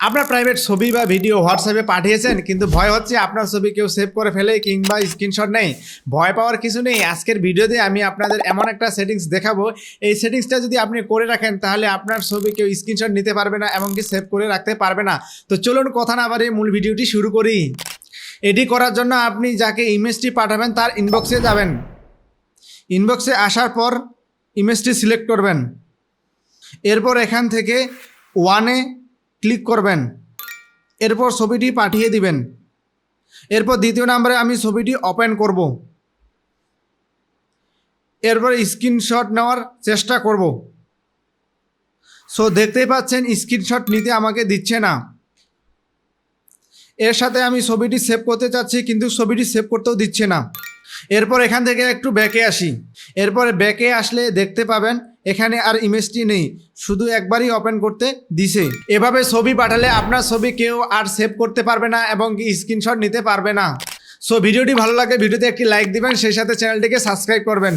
আপনার প্রাইভেট ছবি বা ভিডিও হোয়াটসঅ্যাপে পাঠিয়েছেন, কিন্তু ভয় হচ্ছে আপনার ছবি কেউ সেভ করে ফেলে কিংবা স্ক্রিনশট নেই ভয় পাওয়ার কিছু নেই, আজকের ভিডিওতে আমি আপনাদের এমন একটা সেটিংস দেখাবো। এই সেটিংসটা যদি আপনি করে রাখেন, তাহলে আপনার ছবি কেউ স্ক্রিনশট নিতে পারবে না, এমনকি সেভ করে রাখতে পারবে না। তো চলুন কথা না বাড়িয়ে মূল ভিডিওটি শুরু করি। এটি করার জন্য আপনি যাকে ইমেজটি পাঠাবেন, তার ইনবক্সে যাবেন। ইনবক্সে আসার পর ইমেজটি সিলেক্ট করবেন। এরপর এখান থেকে ওয়ানে ক্লিক করবেন। এরপর ছবিটি পাঠিয়ে দিবেন। এরপর দ্বিতীয় নম্বরে আমি ছবিটি ওপেন করব। এরপর স্ক্রিনশট নেওয়ার চেষ্টা করব। সো, দেখতেই পাচ্ছেন, স্ক্রিনশট নিতে আমাকে দিচ্ছে না। এর সাথে আমি ছবিটি সেভ করতে চাচ্ছি, কিন্তু ছবিটি সেভ করতেও দিচ্ছে না। এরপর এখান থেকে একটু ব্যাকে আসি। এরপরে ব্যাকে আসলে দেখতে পাবেন, এখানে আর ইমেজটি নেই। শুধু একবারই ওপেন করতে দিছে। এভাবে ছবি পাঠালে আপনার ছবি কেউ আর সেভ করতে পারবে না এবং স্ক্রিনশট নিতে পারবে না। সো ভিডিওটি ভালো লাগে, ভিডিওতে একটি লাইক দিবেন, সেই সাথে চ্যানেলটিকে সাবস্ক্রাইব করবেন।